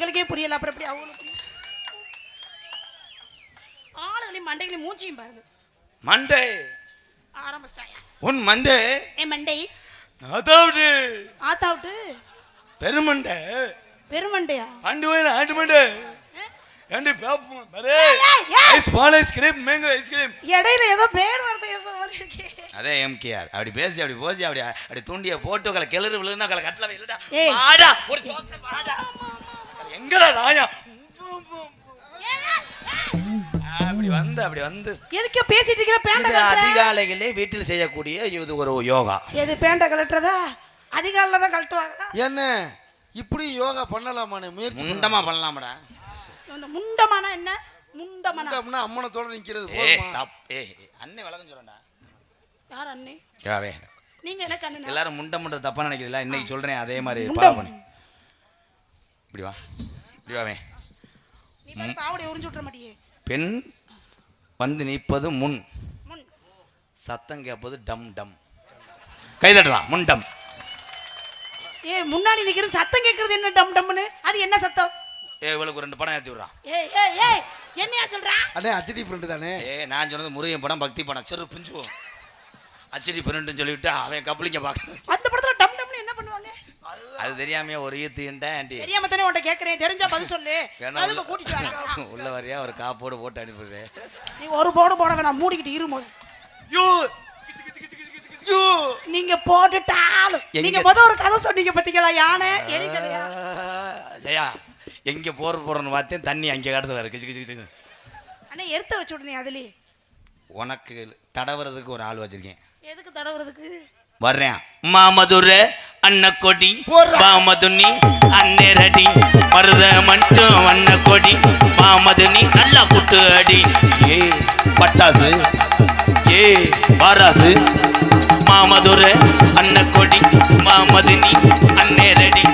எங்களுக்கே புரியல. அப்புறம் எப்படி அவங்களுக்கு? ஆளுகளையும் மண்டைகளையும் மூஞ்சியும் பாருங்க. மண்டே. ஆரம்பிச்சிட்டாயா? உன் மண்டே. ஏ மண்டை. அதாவது ஆத்தாவிட்டு. பெருமண்டே. பெருமண்டையா? அண்டு வயல ஆண்டு மண்டே. ஏண்டி பேப்போம் பரே. Ice ball ice cream mango ice cream இடையில ஏதோ பேர் மாதிரி இருக்கே. அதே எம்கேஆர் அப்படி பேசி அப்படி போசி அப்படி அப்படி தூண்டிய போட்டு கல கிளறு விழுனா கல கட்டல இல்லடா. வாடா ஒரு சோக்கர் வாடா. எங்கடா தாயா அப்படி வந்து அப்படி வந்து. எதுக்கோ பேசிட்டு இருக்கிற பேண்ட இது அதிகாலைகளே வீட்டில் செய்யக்கூடிய இது ஒரு யோகா. எது பேண்ட கலட்டுறதா? அதிகாலில் தான் கழட்டுவாங்களா என்ன? இப்படி யோகா பண்ணலாமான்னு முயற்சி முண்டமா பண்ணலாமடா. இந்த முண்டமானா என்ன? முண்டமானா? பண்ணோம்னா அம்மனத்தோட நிக்கிறது ஏ போதுமா? தப் ஏ அண்ணே சொல்றேன்டா. யார் அண்ணே? யாவே நீங்க எனக்கு அண்ணனா? எல்லாரும் முண்டை முண்டை தப்பா நினைக்கிறீங்களா? இன்னைக்கு சொல்றேன் அதே மாதிரி முண்டம். ஃபாலோ பண்ணி. இப்படி வா. மாட்டியே. பெண் வந்து நிற்பது முன். முன். சத்தம் கேட்பது டம் டம். கை தட்டலாம். முண்டம் ஏ முன்னாடி நிக்கிறது சத்தம் கேட்கறது என்ன டம் டம்னு அது என்ன சத்தம்? ஏ இவளுக்கு ரெண்டு படம் ஏற்றி விட்றான். ஏய் ஏய் ஏய் என்னையா சொல்றா? அண்ணே அச்சடி பிரிண்ட் தானே? ஏ நான் சொன்னது முருகன் படம் பக்தி படம். சிறு பிஞ்சுவோம் அச்சடி பிரிண்டுன்னு சொல்லிவிட்டு அவன் கப்பலிங்க பார்க்கணும் அந்த படத்துல டம் டம்னு என்ன பண்ணுவாங்க அது தெரியாமையே ஒரு ஈத்துன்ட்ட ஆண்டி. தெரியாம தானே உன்ட்ட கேக்குறேன். தெரிஞ்சா பதில் சொல்லு. அதுக்கு கூட்டிட்டு வரேன் உள்ள- வரையா? ஒரு காப்போடு போட்டு அனுப்பிடுறேன். நீ ஒரு போடு போட வேணாம். மூடிக்கிட்டு இருமோது யூ! யூ! நீங்க போட்டுட்டாலும் நீங்க முத ஒரு கதை சொன்னீங்க பாத்தீங்களா? யானை? எலி கதையா ஜெயா எங்க போற போறோன்னு பார்த்தேன் தண்ணி அங்கே கடந்து வர. கிச்சு கிச்சு கிச்சு. அண்ணே எடுத்து வச்சு விடுனே அதுலயே. உனக்கு தடவுறதுக்கு ஒரு ஆள் வச்சிருக்கேன். எதுக்கு தடவுறதுக்கு? வர்றேன். மாமதுர அன்னக்கொடி. பாமதுனி அன்னேரடி. மருத மஞ்சம் வண்ணக்கொடி மாமதுனி நல்லா குட்டு அடி. ஏ பட்டாசு. ஏ பாராசு மாமதுர அன்னக்கொடி மாமதுனி அன்னேரடி.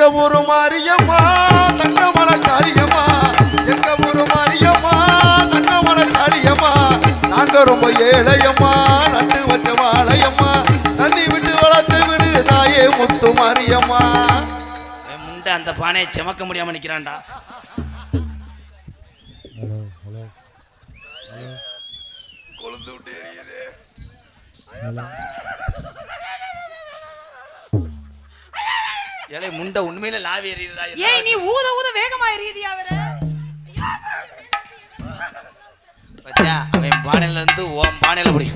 எங்க ஊரு மாரியம்மா தங்கமல காளியம்மா. எங்க ஊரு மாரியம்மா தங்கமல காளியம்மா. நாங்க ரொம்ப ஏழையம்மா நட்டு வச்ச வாழையம்மா. நந்தி விட்டு வளர்த்து விடு தாயே முத்து மாரியம்மா. ஏய், முண்டை அந்த பானையை செமக்க முடியாம நிக்கிறான்டா. கொழுந்து விட்டு எரியுது. ஏலே முண்டை உண்மையில லாவி எறியுதுடா ஏய் நீ ஊத ஊத வேகமா எரியுதியா அவர பத்தியா அவன் பானையில இருந்து உன் பானையில பிடி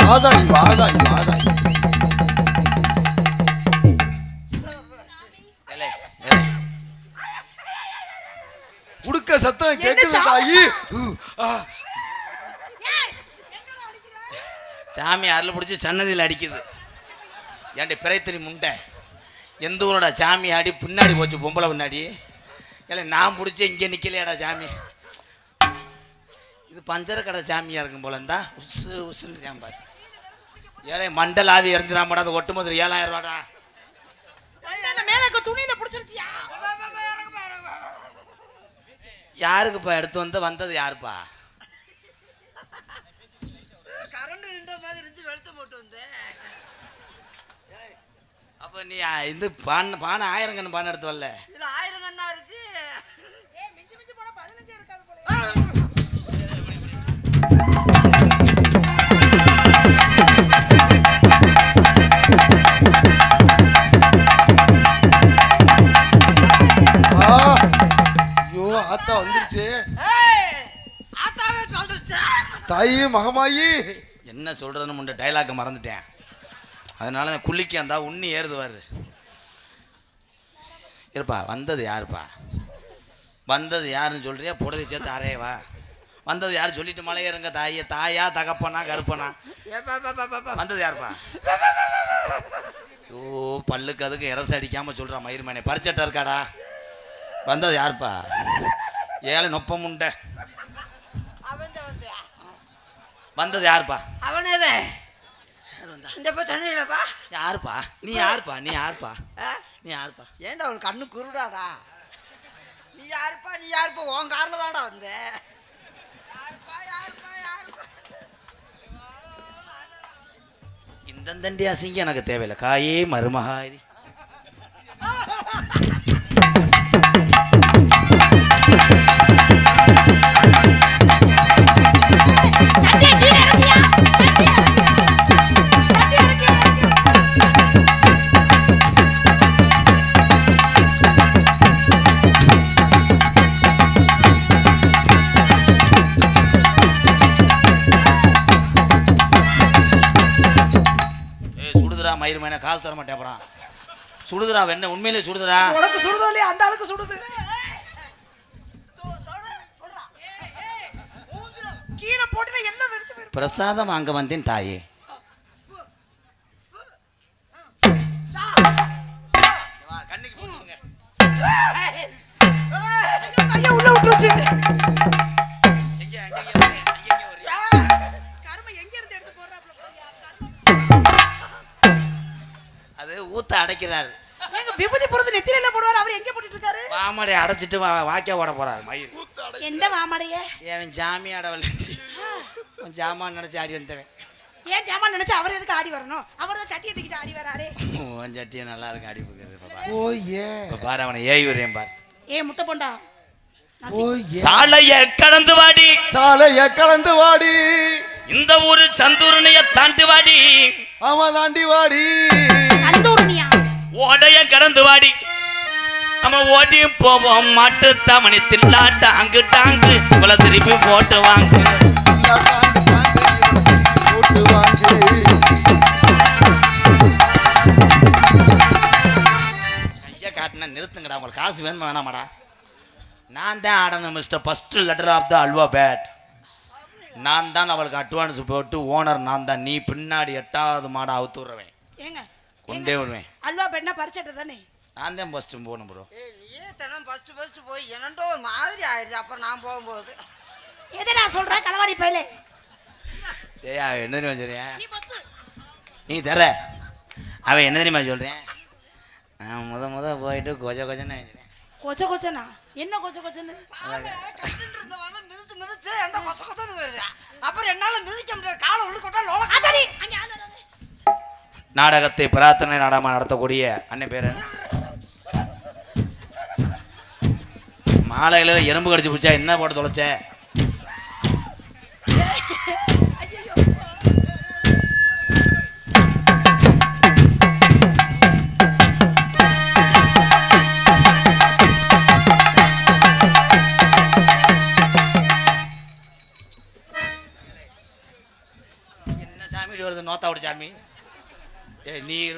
வாதாய் வாதாய் வாதாய். உடுக்க சத்தம் கேக்குது சாமி? தாயி சாமி அருள் பிடிச்சி சன்னதியில் அடிக்குது. ஏன்டி பிறைத்தறி முண்டை? எந்த ஊரோட சாமி ஆடி பின்னாடி போச்சு பொம்பளை பின்னாடி? ஏலே நான் பிடிச்சி இங்கே நிற்கலையாடா சாமி? இது பஞ்சர கடை சாமியாக இருக்கும் போல இருந்தா உசு உசுன்னு பாரு. ஏலே மண்டல் ஆவி எரிஞ்சிடாமடா அது ஒட்டு மொத்தம் ஏழாயிரம் ரூபாடா. அந்த மேல இருக்க துணியில புடிச்சிருச்சியா? யாருக்குப்பா எடுத்து வந்து வந்தது யாருப்பா? வெளுத்து போட்டு வந்தேன் அப்போ நீ இது பானை பானை ஆயிரங்கன்னு பானை எடுத்து வரல. இதுல ஆயிரம் கண்ணா இருக்கு. ஏய் மிஞ்சி மிஞ்சி போனா 15 இருக்காது போல. ஆ. ஐயோ ஆத்தா வந்துருச்சு. ஏய், ஆத்தாவே சொல்லுச்சு தாயி மகமாயி. என்ன சொல்கிறதுன்னு முன்ன டைலாக்கை மறந்துட்டேன். அதனால நான் குளிக்க அந்த உண்ணி ஏறுதுவாரு. இருப்பா வந்தது யாருப்பா? வந்தது யாருன்னு சொல்கிறியா புடதை சேர்த்து அரையவா வந்தது யார்? சொல்லிட்டு மலை ஏறுங்க தாயே. தாயா தகப்பனா கருப்பனா? பா, வந்தது யாருப்பா? பல்லுக்கு அதுக்கு இரச அடிக்காமல் சொல்கிறான் மயிர்மேனே. பரிச்சட்டை இருக்காடா. வந்தது யாருப்பா? ஏழை நொப்ப முண்டை அவன் தான் வந்து வந்தது யாருப்பா? அவனேதே. இந்த யாருப்பா? நீ யாருப்பா? நீ யாருப்பா? நீ யாருப்பா? ஏன்டா அவன் கண்ணு குருடாடா? நீ யாருப்பா? நீ யாருப்பா? உன் காரில் தான்டா வந்த. யாருப்பா? யாருப்பா? யாருப்பா? இந்த தண்டி அசிங்க எனக்கு தேவையில்லை. காயே மருமகாரி. சுடுதுடா மயிர்மேனே காசு தர மாட்டேன் அப்புறம். சுடுதுடா வெண்ணெய் உண்மையிலே சுடுதுடா. உனக்கு சுடுதோ இல்லையா அந்த ஆளுக்கு சுடுது. கீழே போட்டுல என்ன வெடிச்சு போயிருக்கு பிரசாதம் அங்க வந்தேன் தாயே. கண்ணுக்கு ஊத்த அடைக்கிறாரு. ஏங்க விபூதி பொருது நெத்தியில போடுவார் அவர் எங்க போட்டுட்டு இருக்காரு? வாமடை அடைச்சிட்டு வா வாக்கியா ஓட போறாரு மயிர் எந்த வாமடைய அவன் ஜாமி ஆட வலிச்சு ஜாமான் நினைச்சு ஆடி வந்தவன். ஏன் ஜாமான் நினைச்சு அவர் எதுக்கு ஆடி வரணும்? அவர் தான் சட்டியை தூக்கிட்டு ஆடி வராரு. உன் சட்டியை நல்லா இருக்கு ஆடி போகிறது ஓ ஏ. இப்ப பாரு அவனை ஏய் பாரு. ஏ முட்டை போண்டா. ஓ ஏ. சாலைய கடந்து வாடி. சாலைய கலந்து வாடி. இந்த ஊரு சந்தூரனைய தாண்டி வாடி. அவன் தாண்டி வாடி. சந்தூரணியா? ஓடைய கடந்து வாடி. நம்ம ஓட்டியும் போவோம். மாட்டு தமணி தில்லாட்ட டாங்கு டாங்கு. இவ்வளோ திருப்பி போட்டு வாங்கு. காட்டினா நிறுத்துங்கடா. உங்களுக்கு காசு வேணுமா வேணாமாடா. நான் தான் ஆடணும் mister first letter of the halwa bad நான் தான் அவளுக்கு அட்வான்ஸ் போட்டு ஓனர் நான் தான். நீ பின்னாடி எட்டாவது மாடை அவுத்து விடுறவேன். ஏங்க கொண்டே விடுவேன் அல்வா பெண்ணா பறிச்சட்டு தானே நான் தான் ஃபஸ்ட்டு போகணும் ப்ரோ ஏய் நீயே தினம் ஃபஸ்ட்டு ஃபஸ்ட்டு போய் என்னண்டோ ஒரு மாதிரி ஆயிடுச்சு அப்புறம் நான் போகும்போது. எதை நான் சொல்றேன்? களவாடி பயிலே. சரியா என்ன தெரியுமா சொல்றேன் நீ தர. அவன் என்ன தெரியுமா சொல்கிறேன் நான் முத முத போயிட்டு கொஜ கொஜன்னு வச்சுறேன் கொச்ச கொச்சனா என்ன கொச்ச கொச்சன்னு மிதிச்சு மிதிச்சு என்ன கொச கொசன்னு வருது அப்புறம் என்னால மிதிக்க முடியாது. காலை உள்ள கொட்டா லோல அங்க. நாடகத்தை பிரார்த்தனை நாடகமாக நடத்தக்கூடிய அண்ணன் பேர் என்ன? மாலையில் எறும்பு கடிச்சு பிடிச்சா என்ன போட்டு தொலைச்சேன்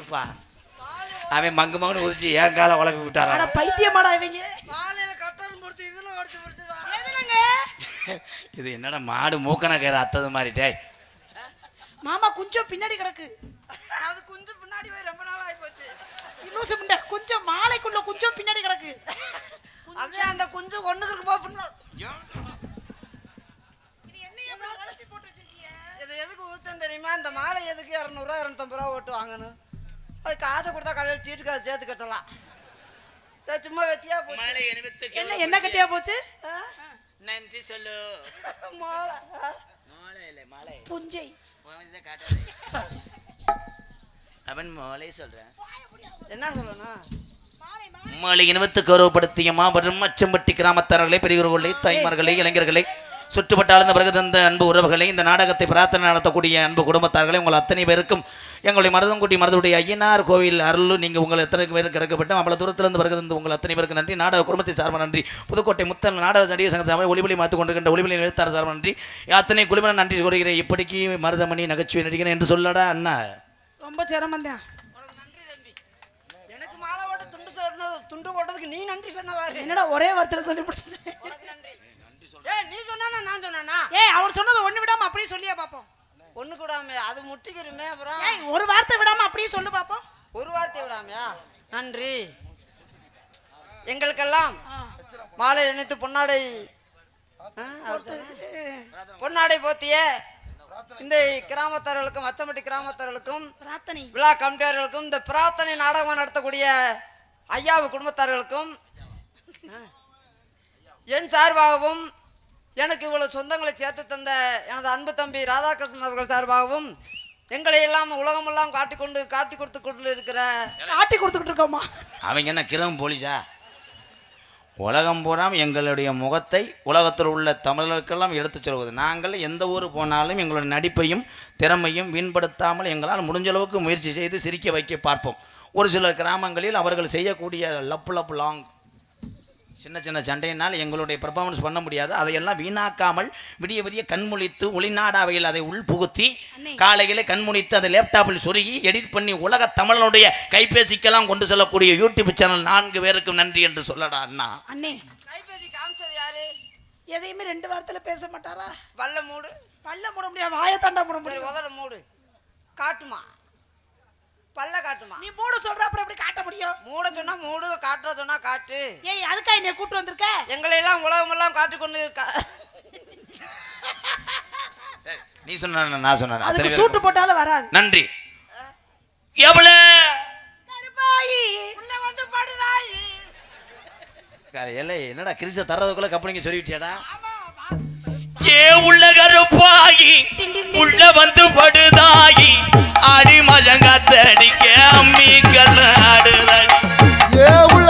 இருப்பா. அவன் மங்கு மங்கன்னு உதிச்சு என் காலை உழப்பி அட விட்டாரா பைத்தியமாடா இவங்க. இது என்னடா மாடு மூக்கன கயிறு அத்தது மாதிரி டேய். மாமா கொஞ்சம் பின்னாடி கிடக்கு. அது குஞ்சு பின்னாடி போய் ரொம்ப நாள் ஆகி போச்சு லூசு முண்டை கொஞ்சம் மாலைக்குள்ள கொஞ்சம் பின்னாடி கிடக்கு. அதே அந்த குஞ்சு ஒண்ணுக்கு போ பின்னாடி இது எதுக்கு ஊத்தம் தெரியுமா? இந்த மாலை எதுக்கு? இரநூறுவா இரநூத்தம்பது ரூபா ஓட்டு வாங்கணும். அது காசை கொடுத்தா கடையில் சீட்டு காசு சேர்த்து கட்டலாம் இது சும்மா வெட்டியா போச்சு. என்ன என்ன கட்டியா போச்சு? நன்றி சொல்லு. மாலை ஆ? மாலை இல்லை மாலை. புஞ்சை. அவன் மாலை சொல்றேன். என்ன சொல்லணும்? மாலை இனவத்து கௌரவப்படுத்திய மாபெரும் மச்சம்பட்டி கிராமத்தாரர்களே பெரியவர்களே தாய்மார்களே இளைஞர்களே சுற்றுப்பட்ட ஆழ்ந்த பிறகு தந்த அன்பு உறவுகளே இந்த நாடகத்தை பிரார்த்தனை நடத்தக்கூடிய அன்பு குடும்பத்தார்களே உங்கள் அத்தனை பேருக்கும் எங்களுடைய மருதங்குட்டி மருதுடைய ஐயனார் கோவில் அருள். நீங்கள் உங்கள் எத்தனை பேருக்கு கிடைக்கப்பட்டு அவ்வளோ தூரத்திலிருந்து பிறகு தந்து உங்கள் அத்தனை பேருக்கு நன்றி. நாடக குடும்பத்தை சார்பாக நன்றி. புதுக்கோட்டை முத்தல் நாடக நடிகர் சங்க சார்பாக ஒளிபலி மாற்றிக் கொண்டிருக்கின்ற ஒளிபலி எழுத்தாளர் சார்பாக நன்றி. அத்தனை குழுவினர் நன்றி சொல்கிறேன். இப்படிக்கு மருதமணி நகைச்சுவை நடிகர் என்று சொல்லடா அண்ணா. ரொம்ப சிரமம் தான் துண்டு போட்டதுக்கு நீ நன்றி சொன்னவாரு என்னடா ஒரே வார்த்தையில சொல்லி முடிச்சது ஏய் நீ சொன்னா நான் சொன்னானா? ஏய் அவர் சொன்னது ஒண்ணு விடாம அப்படியே சொல்லியா பாப்போம். ஒண்ணு கூடாம அது முட்டிக்கிறமே அப்புறம். ஏய் ஒரு வார்த்தை விடாம அப்படியே சொல்லு பாப்போம். ஒரு வார்த்தை விடாமையா? நன்றி. எங்களுக்கெல்லாம் மாலை இணைத்து பொன்னாடை? பொன்னாடை போத்திய இந்த கிராமத்தார்களுக்கும் அச்சம்பட்டி கிராமத்தார்களுக்கும் பிரார்த்தனை. விழா கமிட்டியார்களுக்கும் இந்த பிரார்த்தனை நாடகம் நடத்தக்கூடிய ஐயாவு குடும்பத்தார்களுக்கும் என் சார்பாகவும் எனக்கு இவ்வளவு சொந்தங்களை சேர்த்து தந்த எனது அன்பு தம்பி ராதாகிருஷ்ணன் அவர்கள் சார்பாகவும் எங்களை எல்லாம் உலகமெல்லாம் காட்டிக்கொண்டு காட்டி கொடுத்து கொண்டு இருக்கிற காட்டி கொடுத்துக்கிட்டு இருக்கோமா அவங்க என்ன கிரம் போலீஸா? உலகம் பூராம் எங்களுடைய முகத்தை உலகத்தில் உள்ள தமிழர்களுக்கெல்லாம் எடுத்துச் சொல்வது. நாங்கள் எந்த ஊர் போனாலும் எங்களுடைய நடிப்பையும் திறமையும் வீண்படுத்தாமல் எங்களால் முடிஞ்ச அளவுக்கு முயற்சி செய்து சிரிக்க வைக்க பார்ப்போம். ஒரு சில கிராமங்களில் அவர்கள் செய்யக்கூடிய லப்பு லப்பு லாங் சின்ன சின்ன சண்டையினால் எங்களுடைய பெர்ஃபார்மன்ஸ் பண்ண முடியாது. அதையெல்லாம் வீணாக்காமல் விடிய விடிய கண்முழித்து ஒளிநாடாவையில் அதை உள்புகுத்தி. காலையிலே கண்முழித்து அதை லேப்டாப்பில் சொருகி எடிட் பண்ணி உலக தமிழனுடைய கைபேசிக்கெல்லாம் கொண்டு செல்லக்கூடிய யூடியூப் சேனல் நான்கு பேருக்கும் நன்றி என்று சொல்லடா அண்ணா. அண்ணே கைபேசி காமிச்சது யாரு? எதையுமே ரெண்டு வாரத்துல பேச மாட்டாரா? வல்ல மூடு. பல்ல மூட முடியாது வாயை தாண்டா மூட முடியும். உதட மூடு. காட்டுமா? பல்ல காட்டுமா? நீ மூட சொல்ற அப்புறம் எப்படி காட்ட முடியும்? மூட சொன்னா மூடு காட்டுற சொன்னா காட்டு. ஏய் அதுக்கா என்னை கூட்டு வந்திருக்க? எங்களை எல்லாம் உலகமெல்லாம் காட்டிக்கொண்டு இருக்கா? சரி நீ சொன்ன நான் சொன்னேன் அதுக்கு. சூட்டு போட்டாலும் வராது. நன்றி. எவ்வளவு கருப்பாயி. உள்ள வந்து படுதாய். இல்லை என்னடா கிரிச தர்றதுக்குள்ள கப்பலிங்க சொல்லிவிட்டியாடா? ஏ உள்ள கருப்பாயி உள்ள வந்து படுதாயி அடி மஜங்காத்தடிக்க அம்மி கல்லாடுதடி ஏ உள்ள